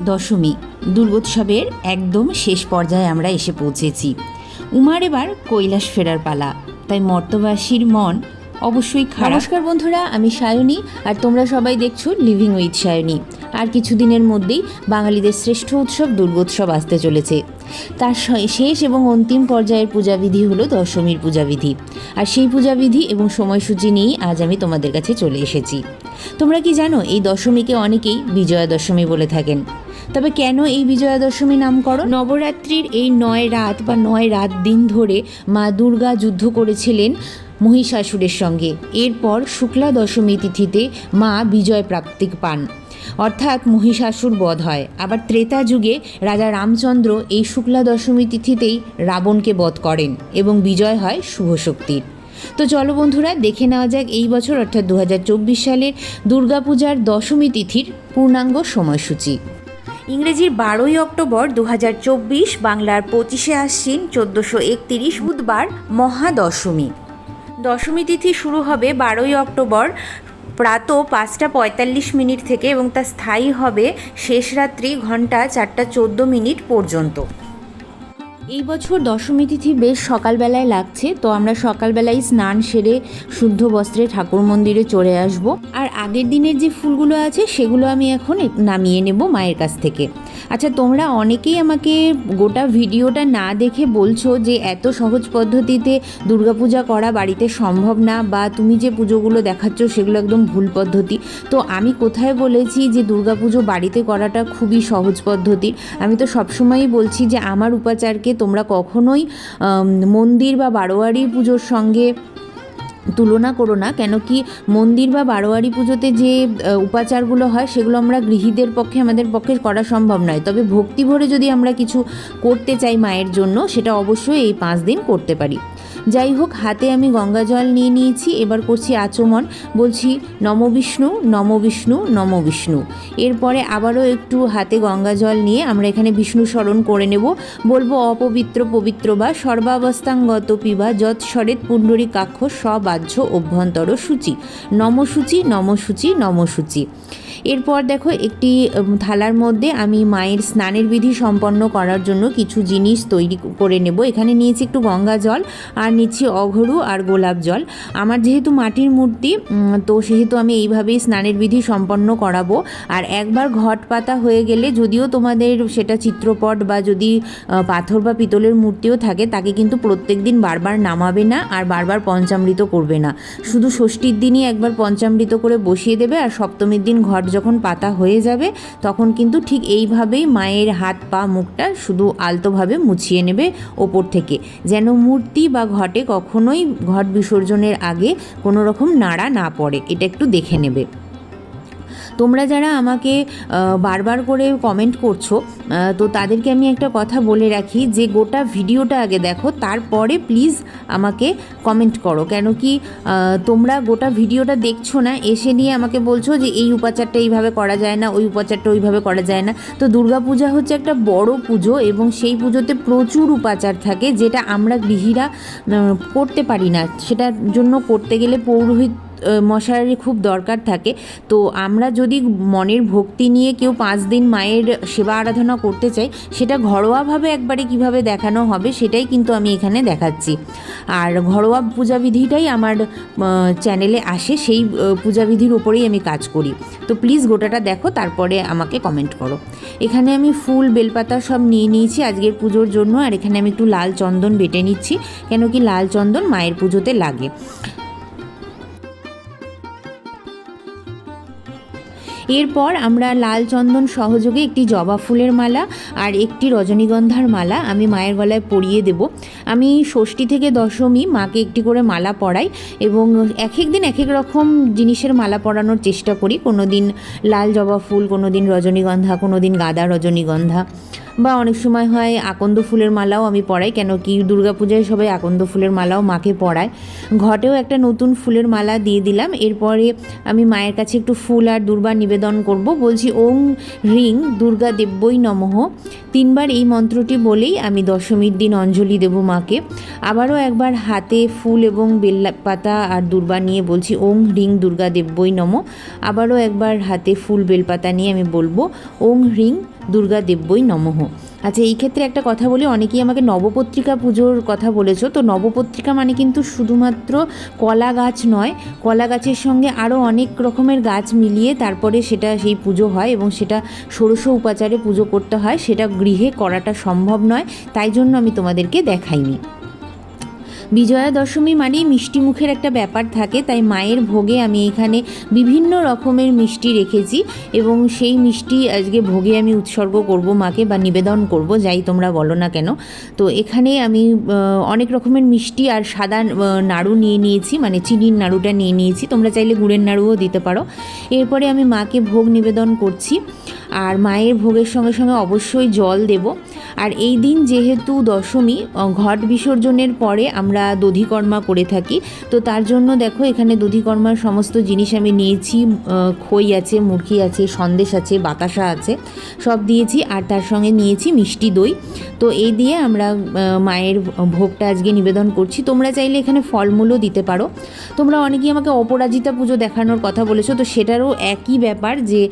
দশমী। দুর্গোৎসবের একদম শেষ পর্যায়ে আমরা এসে পৌঁছেছি। উমার এবার কৈলাস ফেরার পালা। তাই মর্তবাসীর মন অবশ্যই নমস্কার বন্ধুরা, আমি সায়নী আর তোমরা সবাই দেখছ লিভিং উইথ সায়নী। আর কিছুদিনের মধ্যেই বাঙালিদের শ্রেষ্ঠ উৎসব দুর্গোৎসব আসতে চলেছে। তার শেষ এবং অন্তিম পর্যায়ের পূজাবিধি হলো দশমীর পূজাবিধি। আর সেই পূজাবিধি এবং সময়সূচি নিয়েই আজ আমি তোমাদের কাছে চলে এসেছি। তোমরা কি জানো, এই দশমীকে অনেকেই বিজয়া দশমী বলে থাকেন। তবে কেন এই বিজয়া দশমী নামকরণ? নবরাত্রির এই নয় রাত বা নয় রাত দিন ধরে মা দুর্গা যুদ্ধ করেছিলেন মহিষাসুরের সঙ্গে। এরপর শুক্লা দশমী তিথিতে মা বিজয় প্রাপ্তি পান। অর্থাৎ মহিষাসুর বধ হয়। আবার ত্রেতা যুগে রাজা রামচন্দ্র এই শুক্লা দশমী তিথিতেই রাবণকে বধ করেন এবং বিজয় হয় শুভ শক্তির। তো চলো বন্ধুরা, দেখে নেওয়া যাক এই বছর, অর্থাৎ দু হাজার চব্বিশ সালের দুর্গাপূজার দশমী তিথির পূর্ণাঙ্গ সময়সূচি। ইংরেজির বারোই অক্টোবর দু হাজার চব্বিশ, বাংলার পঁচিশে আশ্বিন, চোদ্দোশো একতিরিশ বুধবার মহাদশমী। দশমী তিথি শুরু হবে বারোই অক্টোবর প্রাত পাঁচটা পঁয়তাল্লিশ মিনিট থেকে এবং তা স্থায়ী হবে শেষ রাত্রি ঘণ্টা চারটা চোদ্দ মিনিট পর্যন্ত। এই বছর দশমী তিথি বেশ সকালবেলায় লাগছে, তো আমরা সকালবেলায় স্নান সেরে শুদ্ধ বস্ত্রে ঠাকুর মন্দিরে চলে আসব। আর আগের দিনের যে ফুলগুলো আছে, সেগুলো আমি এখন নামিয়ে নেব মায়ের কাছ থেকে। আচ্ছা তোমরা অনেকেই আমাকে গোটা ভিডিওটা না দেখে বলছো যে এত সহজ পদ্ধতিতে দুর্গাপূজা করা বাড়িতে সম্ভব না বা তুমি যে পুজোগুলো দেখাচ্ছ সেগুলো একদম ভুল পদ্ধতি। তো আমি কোথায় বলেছি যে দুর্গাপুজো বাড়িতে করাটা খুবই সহজ পদ্ধতি। আমি তো সবসময়ই বলছি যে আমার উপাচারকে তোমরা কখনোই মন্দির বা বারোয়ারি পুজোর সঙ্গে তুলনা করো না, কেন কি মন্দির বা বারোয়ারি পুজোতে যে উপাচারগুলো হয়, সেগুলো আমরা গৃহীদের পক্ষে, আমাদের পক্ষে করা সম্ভব নয়। তবে ভক্তি ভরে যদি আমরা কিছু করতে চাই মায়ের জন্য, সেটা অবশ্যই এই পাঁচ দিন করতে পারি। যাই হোক, হাতে আমি গঙ্গা জল নিয়ে নিয়েছি, এবার করছি আচমন। বলছি, নম বিষ্ণু নম বিষ্ণু নম বিষ্ণু। এরপরে আবারও একটু হাতে গঙ্গা জল নিয়ে আমরা এখানে বিষ্ণু স্মরণ করে নেব। বলব, অপবিত্র, পবিত্র বা সর্বাবস্থাঙ্গত পিবা, যৎ স্বরেত পুণ্ডরী কাক্ষ সবাহ্য অভ্যন্তর সূচি। নমসূচি নমসূচি নমসূচি এরপর দেখো, একটি থালার মধ্যে আমি মায়ের স্নানের বিধি সম্পন্ন করার জন্য কিছু জিনিস তৈরি করে নেব। এখানে নিয়েছি একটু গঙ্গা জল। আর নিচ্ছি অঘরু আর গোলাপ জল। আমার যেহেতু মাটির মূর্তি তো সেহেতু আমি এইভাবেই স্নানের বিধি সম্পন্ন করাবো। আর একবার ঘট পাতা হয়ে গেলে যদিও তোমাদের সেটা চিত্রপট বা যদি পাথর বা পিতলের মূর্তিও থাকে, তাকে কিন্তু প্রত্যেক দিন বারবার নামাবে না আর বারবার পঞ্চামৃত করবে না। শুধু ষষ্ঠীর দিনই একবার পঞ্চামৃত করে বসিয়ে দেবে আর সপ্তমীর দিন ঘট যখন পাতা হয়ে যাবে, তখন কিন্তু ঠিক এইভাবেই মায়ের হাত পা মুখটা শুধু আলতোভাবে মুছিয়ে নেবে ওপর থেকে। যেন মূর্তি বা ঘটে কখনোই ঘট বিসর্জনের আগে কোনো রকম নাড়া না পড়ে এটা একটু দেখে নেবে। তোমরা যারা আমাকে বারবার করে কমেন্ট করছ তো তাদেরকে আমি একটা কথা বলে রাখি যে গোটা ভিডিওটা আগে দেখো, তারপরে প্লিজ আমাকে কমেন্ট করো। কেন কি তোমরা গোটা ভিডিওটা দেখছ না, এসে নিয়ে আমাকে বলছো যে এই উপাচারটা এইভাবে করা যায় না, ওই উপাচারটা ওইভাবে করা যায় না। তো দুর্গাপূজা হচ্ছে একটা বড় পুজো এবং সেই পুজোতে প্রচুর উপাচার থাকে যেটা আমরা গৃহীরা করতে পারি না। সেটার জন্য করতে গেলে পৌরোহিত মশারি খুব দরকার থাকে। তো আমরা যদি মনের ভক্তি নিয়ে কেউ পাঁচ দিন মায়ের সেবা আরাধনা করতে চাই, সেটা ঘরোয়াভাবে একবারে কীভাবে দেখানো হবে সেটাই কিন্তু আমি এখানে দেখাচ্ছি। আর ঘরোয়া পূজাবিধিটাই আমার চ্যানেলে আসে, সেই পূজাবিধির ওপরেই আমি কাজ করি। তো প্লিজ গোটাটা দেখো, তারপরে আমাকে কমেন্ট করো। এখানে আমি ফুল, বেলপাতা সব নিয়ে নিয়েছি আজকের পুজোর জন্য, আর এখানে আমি একটু লাল চন্দন বেটে নিচ্ছি, কেন কি লাল চন্দন মায়ের পুজোতে লাগে। এরপর আমরা লাল চন্দন সহযোগে একটি জবা ফুলের মালা আর একটি রজনীগন্ধার মালা আমি মায়ের গলায় পরিয়ে দেব। আমি ষষ্ঠী থেকে দশমী মাকে একটি করে মালা পরাই এবং এক এক দিন এক এক রকম জিনিসের মালা পরানোর চেষ্টা করি। কোনো দিন লাল জবা ফুল, কোনো দিন রজনীগন্ধা, কোনো দিন গাদা রজনীগন্ধা। বা অনেক সময় হয় আকন্দ ফুলের মালাও আমি পরাই, কেন কি দুর্গাপূজায় সবাই আকন্দ ফুলের মালাও মাকে পরায়। ঘটেও একটা নতুন ফুলের মালা দিয়ে দিলাম। এরপরে আমি মায়ের কাছে একটু ফুল আর দুর্বা নিবেদন করব। বলছি, ওং হ্রিং দুর্গা দেব্যই নমঃ। তিনবার এই মন্ত্রটি বলেই আমি দশমীর দিন অঞ্জলি দেব মাকে। আবারও একবার হাতে ফুল এবং বেল পাতা আর দুর্বা নিয়ে বলছি, ওং হ্রিং দুর্গা দেব্যই নম। আবারও একবার হাতে ফুল বেলপাতা নিয়ে আমি বলব, ওং হ্রিং দুর্গা দেব্যই নমঃ। আচ্ছা এই ক্ষেত্রে একটা কথা বলি, অনেকেই আমাকে নবপত্রিকা পুজোর কথা বলেছ, তো নবপত্রিকা মানে কিন্তু শুধুমাত্র কলা গাছ নয়, কলা গাছের সঙ্গে আরও অনেক রকমের গাছ মিলিয়ে তারপরে সেটা সেই পুজো হয় এবং সেটা ষোড়শ উপাচারে পুজো করতে হয়, সেটা গৃহে করাটা সম্ভব নয়, তাই জন্য আমি তোমাদেরকে দেখাইনি। বিজয়া দশমী মানেই মিষ্টি মুখের একটা ব্যাপার থাকে, তাই মায়ের ভোগে আমি এখানে বিভিন্ন রকমের মিষ্টি রেখেছি এবং সেই মিষ্টি আজকে ভোগে আমি উৎসর্গ করব মাকে বা নিবেদন করব, যাই তোমরা বলো না কেন। তো এখানে আমি অনেক রকমের মিষ্টি আর সাদা নাড়ু নিয়ে নিয়েছি মানে চিনির নাড়ুটা নিয়ে নিয়েছি, তোমরা চাইলে গুড়ের নাড়ুও দিতে পারো। এরপরে আমি মাকে ভোগ নিবেদন করছি। আর মায়ের ভোগের সঙ্গে সঙ্গে অবশ্যই জল দেব। আর এই দিন যেহেতু দশমী ঘট বিসর্জনের পরে আমরা দধিকর্মা করে থাকি। তো তার জন্য দেখো, এখানে দধিকর্মার সমস্ত জিনিস আমি নিয়েছি খই আছে, মুরগি আছে, সন্দেশ আছে, বাতাসা আছে, সব দিয়েছি। আর তার সঙ্গে নিয়েছি মিষ্টি দই। তো এই দিয়ে আমরা মায়ের ভোগটা আজকে নিবেদন করছি। তোমরা চাইলে এখানে ফলমূলও দিতে পারো। তোমরা অনেকেই আমাকে অপরাজিতা পুজো দেখানোর কথা বলেছ, তো সেটারও একই ব্যাপার যে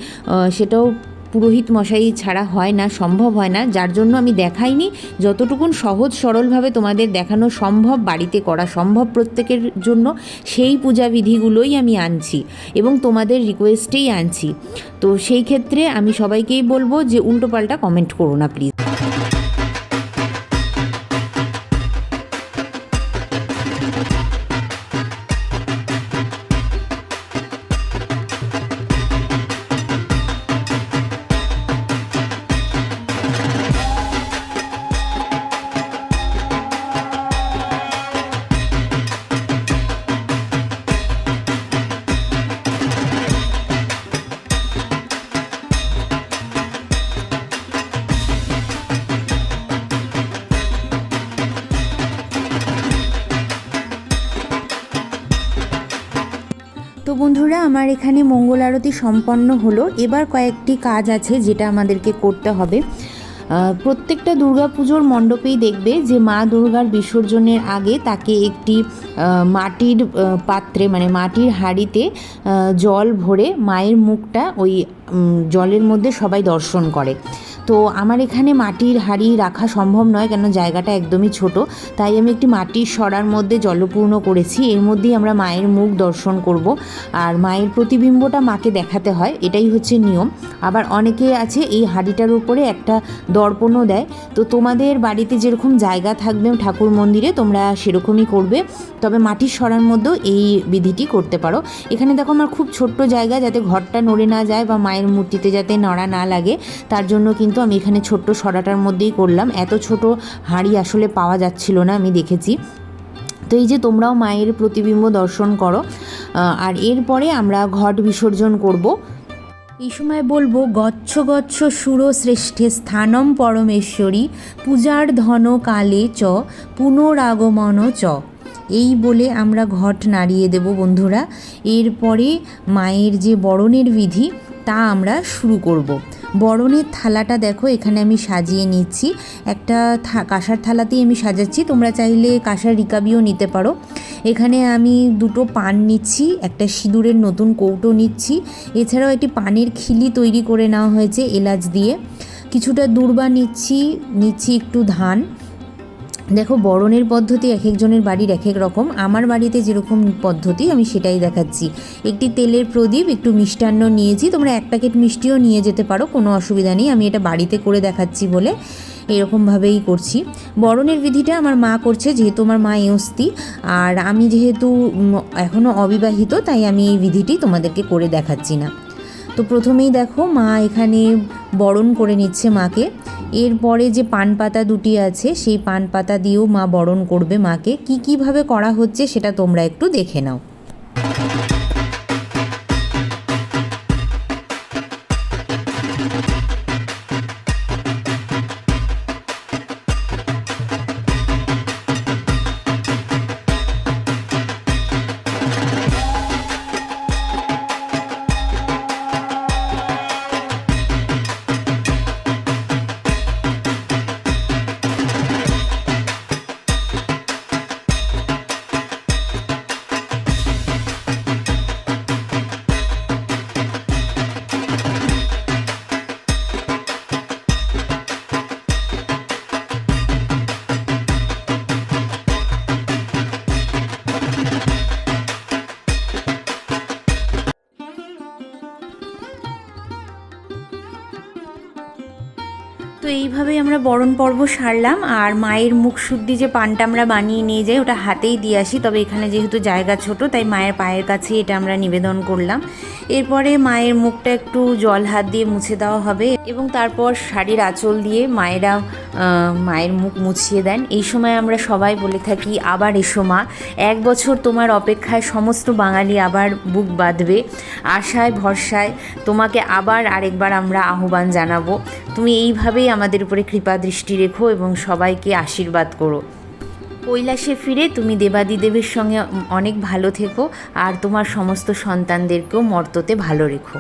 সেটাও পুরোহিত মশাই ছাড়া হয় না, সম্ভব হয় না। যার জন্য আমি দেখাইনি। যতটুকুন সহজ সরলভাবে তোমাদের দেখানো সম্ভব, বাড়িতে করা সম্ভব প্রত্যেকের জন্য, সেই পূজা বিধিগুলোই আমি আনছি এবং তোমাদের রিকোয়েস্টেই আনছি। তো সেই ক্ষেত্রে আমি সবাইকেই বলব যে উল্টোপাল্টা কমেন্ট করো না প্লিজ বন্ধুরা, আমার এখানে মঙ্গল আরতি সম্পন্ন হলো। এবার কয়েকটি কাজ আছে যেটা আমাদেরকে করতে হবে। প্রত্যেকটা দুর্গা পুজোর মণ্ডপেই দেখবে যে মা দুর্গার বিসর্জনের আগে তাকে একটি মাটির পাত্রে মানে মাটির হাড়িতে জল ভরে মায়ের মুখটা ওই জলের মধ্যে সবাই দর্শন করে। তো আমার এখানে মাটির হাঁড়ি রাখা সম্ভব নয়, কেন জায়গাটা একদমই ছোট। তাই আমি একটি মাটির সরার মধ্যে জলপূর্ণ করেছি। এর মধ্যেই আমরা মায়ের মুখ দর্শন করব। আর মায়ের প্রতিবিম্বটা মাকে দেখাতে হয়, এটাই হচ্ছে নিয়ম। আবার অনেকে আছে, এই হাঁড়িটার উপরে একটা দর্পণও দেয়। তো তোমাদের বাড়িতে যেরকম জায়গা থাকবে ঠাকুর মন্দিরে, তোমরা সেরকমই করবে। তবে মাটির সরার মধ্যেও এই বিধিটি করতে পারো। এখানে দেখো আমার খুব ছোট্ট জায়গা, যাতে ঘরটা নড়ে না যায় বা মায়ের মূর্তিতে যাতে নড়া না লাগে, তার জন্য কিন্তু আমি এখানে ছোট্ট সরাটার মধ্যেই করলাম। এত ছোট হাঁড়ি আসলে পাওয়া যাচ্ছিল না, আমি দেখেছি। তো এই যে তোমরাও মায়ের প্রতিবিম্ব দর্শন করো আর এরপরে আমরা ঘট বিসর্জন করব। এই সময় বলব, গচ্ছ গচ্ছ সুর শ্রেষ্ঠে স্থানম পরমেশ্বরী, পূজার ধন কালে চ, পুনরাগমন চ। এই বলে আমরা ঘট নাড়িয়ে দেব বন্ধুরা। এরপরে মায়ের যে বরণের বিধি তা আমরা শুরু করব। বরণের থালাটা দেখো, এখানে আমি সাজিয়ে নিচ্ছি। একটা কাঁসার থালাতেই আমি সাজাচ্ছি। তোমরা চাইলে কাঁসার রিকাবিও নিতে পারো। এখানে আমি দুটো পান নিচ্ছি, একটা সিঁদুরের নতুন কৌটো নিচ্ছি। এছাড়াও একটি পানের খিলি তৈরি করে নেওয়া হয়েছে এলাচ দিয়ে। কিছুটা দূর্বা নিচ্ছি নিচ্ছি একটু ধান। দেখো বরণের পদ্ধতি এক একজনের বাড়ির এক এক রকম। আমার বাড়িতে যেরকম পদ্ধতি, আমি সেটাই দেখাচ্ছি। একটি তেলের প্রদীপ, একটু মিষ্টান্ন নিয়েছি। তোমরা এক প্যাকেট মিষ্টিও নিয়ে যেতে পারো, কোনো অসুবিধা নেই। আমি এটা বাড়িতে করে দেখাচ্ছি বলে এরকমভাবেই করছি। বরণের বিধিটা আমার মা করছে, যেহেতু আমার মা এওস্তি আর আমি যেহেতু এখনও অবিবাহিত, তাই আমি এই বিধিটি তোমাদেরকে করে দেখাচ্ছি না। তো প্রথমেই দেখো, মা এখানে বরণ করে নিচ্ছে মাকে। এরপরে যে পান পাতা দুটি আছে, সেই পান পাতা দিয়েও মা বরণ করবে মাকে। কী কীভাবে করা হচ্ছে সেটা তোমরা একটু দেখে নাও। বরণ পর্ব সারলাম, আর মায়ের মুখ শুদ্ধি যে পানটা আমরা বানিয়ে নিয়ে যাই ওটা হাতেই দিয়ে আসি, তবে এখানে যেহেতু জায়গা ছোট, তাই মায়ের পায়ের কাছে এটা আমরা নিবেদন করলাম। এরপরে মায়ের মুখটা একটু জল হাত দিয়ে মুছে দেওয়া হবে, এবং তারপর শাড়ির আঁচল দিয়ে মায়েরা মায়ের মুখ মুছিয়ে দেন। এই সময় আমরা সবাই বলে থাকি, আবার এসো মা। এক বছর তোমার অপেক্ষায় সমস্ত বাঙালি আবার বুক বাঁধবে। আশায়, ভরসায় তোমাকে আবার আরেকবার আমরা আহ্বান জানাব। তুমি এইভাবেই আমাদের উপরে কৃপা দৃষ্টি রেখো এবং সবাইকে আশীর্বাদ করো। কৈলাসে ফিরে তুমি দেবাদিদেবের সঙ্গে অনেক ভালো থেকো আর তোমার সমস্ত সন্তানদেরকেও মর্ততে ভালো রেখো।